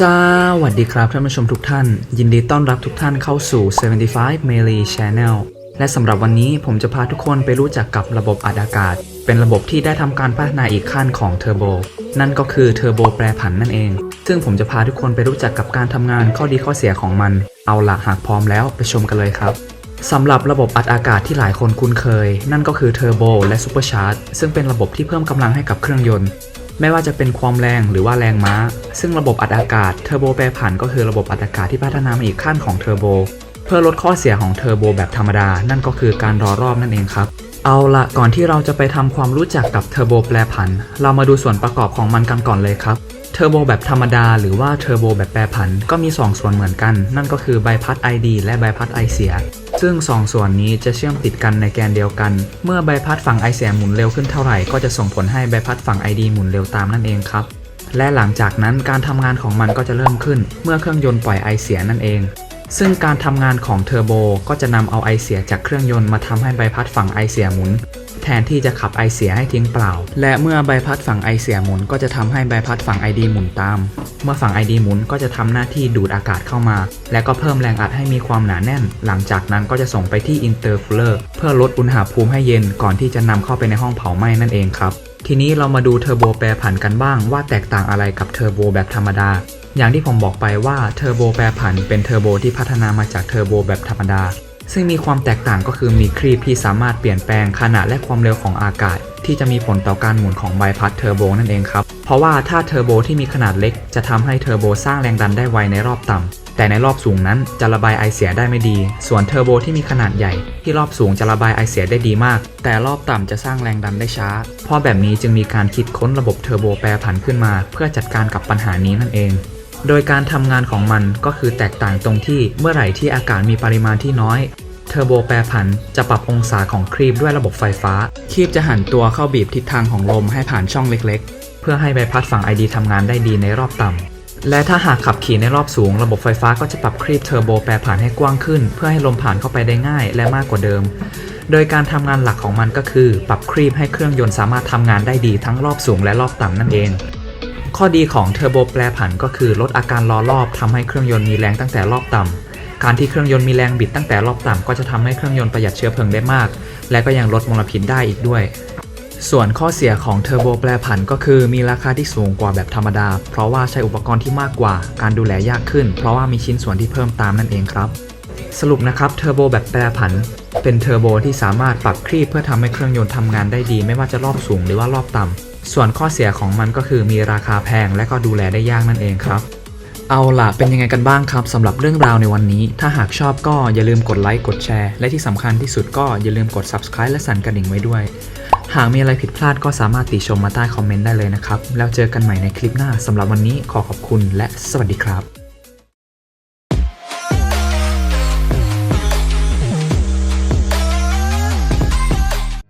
สวัสดีครับท่านผู้ชมทุกท่าน ยินดีต้อนรับทุกท่านเข้าสู่ 75 m e l e Channel และสำหรับวันนี้ผมจะพาทุกคนไปรู้จักกับระบบอัดอากาศ เป็นระบบที่ได้ทำการพัฒนาอีกขั้นของเทอร์โบนั่นก็คือเทอร์โบแปรผันนั่นเอง ซึ่งผมจะพาทุกคนไปรู้จักกับการทำงานข้อดีข้อเสียของมัน เอาละหากพร้อมแล้วไปชมกันเลยครับสำหรับระบบอัดอากาศที่หลายคนคุ้นเคย นั่นก็คือเทอร์โบและซูเปอร์ชาร์จซึ่งเป็นระบบที่เพิ่มกำลังให้กับเครื่องยนต์ ไม่ว่าจะเป็นความแรงหรือว่าแรงม้า ซึ่งระบบอัดอากาศเทอร์โบแปรผันก็คือระบบอัดอากาศที่พัฒนามาอีกขั้นของเทอร์โบเพื่อลดข้อเสียของเทอร์โบแบบธรรมดา นั่นก็คือการรอรอบนั่นเองครับ เอาละก่อนที่เราจะไปทำความรู้จักกับเทอร์โบแปรผัน เรามาดูส่วนประกอบของมันกันก่อนเลยครับ เทอร์โบแบบธรรมดาหรือว่าเทอร์โบแบบแปรผันก็มี 2 ส่วนเหมือนกัน นั่นก็คือใบพัดไอดีและใบพัดไอเสีย ซึ่ง 2 ส่วนนี้จะเชื่อมติดกันในแกนเดียวกัน เมื่อใบพัดฝั่งไอเสียหมุนเร็วขึ้นเท่าไหร่ก็จะส่งผลให้ใบพัดฝั่งไอดีหมุนเร็วตามนั่นเองครับและหลังจากนั้นการทำงานของมันก็จะเริ่มขึ้น เมื่อเครื่องยนต์ปล่อยไอเสียนั่นเอง ซึ่งการทำงานของเทอร์โบก็จะนำเอาไอเสียจากเครื่องยนต์มาทำให้ใบพัดฝั่งไอเสียหมุน แทนที่จะขับไอเสียให้ทิ้งเปล่า และเมื่อใบพัดฝั่งไอเสียหมุนก็จะทำให้ใบพัดฝั่งไอดีหมุนตาม เมื่อฝั่งไอดีหมุนก็จะทำหน้าที่ดูดอากาศเข้ามา และก็เพิ่มแรงอัดให้มีความหนาแน่น หลังจากนั้นก็จะส่งไปที่อินเตอร์คูลเลอร์เพื่อลดอุณหภูมิให้เย็นก่อนที่จะนำเข้าไปในห้องเผาไหม้นั่นเองครับทีนี้เรามาดูเทอร์โบแปรผันกันบ้างว่าแตกต่างอะไรกับเทอร์โบแบบธรรมดา อย่างที่ผมบอกไปว่าเทอร์โบแปรผันเป็นเทอร์โบที่พัฒนามาจากเทอร์โบแบบธรรมดา ซึ่งมีความแตกต่างก็คือมีครีบที่สามารถเปลี่ยนแปลงขนาดและความเร็วของอากาศ ที่จะมีผลต่อการหมุนของใบพัดเทอร์โบนั่นเองครับ เพราะว่าถ้าเทอร์โบที่มีขนาดเล็ก จะทำให้เทอร์โบสร้างแรงดันได้ไวในรอบต่ำแต่ในรอบสูงนั้นจะระบายไอเสียได้ไม่ดี ส่วนเทอร์โบที่มีขนาดใหญ่ ที่รอบสูงจะระบายไอเสียได้ดีมาก แต่รอบต่ำจะสร้างแรงดันได้ช้า เพราะแบบนี้จึงมีการคิดค้นระบบเทอร์โบแปรผันขึ้นมา เพื่อจัดการกับปัญหานี้นั่นเองโดยการทำงานของมันก็คือแตกต่างตรงที่เมื่อไหร่ที่อากาศมีปริมาณที่น้อย เทอร์โบแปรผันจะปรับองศาของครีบด้วยระบบไฟฟ้า ครีบจะหันตัวเข้าบีบทิศทางของลมให้ผ่านช่องเล็กๆ เพื่อให้ใบพัดฝั่งไอดีทำงานได้ดีในรอบต่ำ และถ้าหากขับขี่ในรอบสูง ระบบไฟฟ้าก็จะปรับครีบเทอร์โบแปรผันให้กว้างขึ้น เพื่อให้ลมผ่านเข้าไปได้ง่ายและมากกว่าเดิม โดยการทำงานหลักของมันก็คือ ปรับครีบให้เครื่องยนต์สามารถทำงานได้ดีทั้งรอบสูงและรอบต่ำนั่นเองข้อดีของเทอร์โบแปรผันก็คือลดอาการล้อรอบทำให้เครื่องยนต์มีแรงตั้งแต่รอบต่ำ การที่เครื่องยนต์มีแรงบิดตั้งแต่รอบต่ำก็จะทำให้เครื่องยนต์ประหยัดเชื้อเพลิงได้มาก และก็ยังลดมลพิษได้อีกด้วย ส่วนข้อเสียของเทอร์โบแปรผันก็คือมีราคาที่สูงกว่าแบบธรรมดา เพราะว่าใช้อุปกรณ์ที่มากกว่า การดูแลยากขึ้น เพราะว่ามีชิ้นส่วนที่เพิ่มตามนั่นเองครับ สรุปนะครับเทอร์โบแบบแปรผัน เป็นเทอร์โบที่สามารถปรับครีบเพื่อทำให้เครื่องยนต์ทำงานได้ดี ไม่ว่าจะรอบสูงหรือว่ารอบต่ำส่วนข้อเสียของมันก็คือมีราคาแพงและก็ดูแลได้ยากนั่นเองครับ เอาล่ะ เป็นยังไงกันบ้างครับสำหรับเรื่องราวในวันนี้ ถ้าหากชอบก็อย่าลืมกดไลค์กดแชร์ และที่สำคัญที่สุดก็อย่าลืมกด subscribe และสั่นกระดิ่งไว้ด้วย หากมีอะไรผิดพลาดก็สามารถติชมมาใต้คอมเมนต์ได้เลยนะครับ แล้วเจอกันใหม่ในคลิปหน้าสำหรับวันนี้ขอขอบคุณและสวัสดีครับ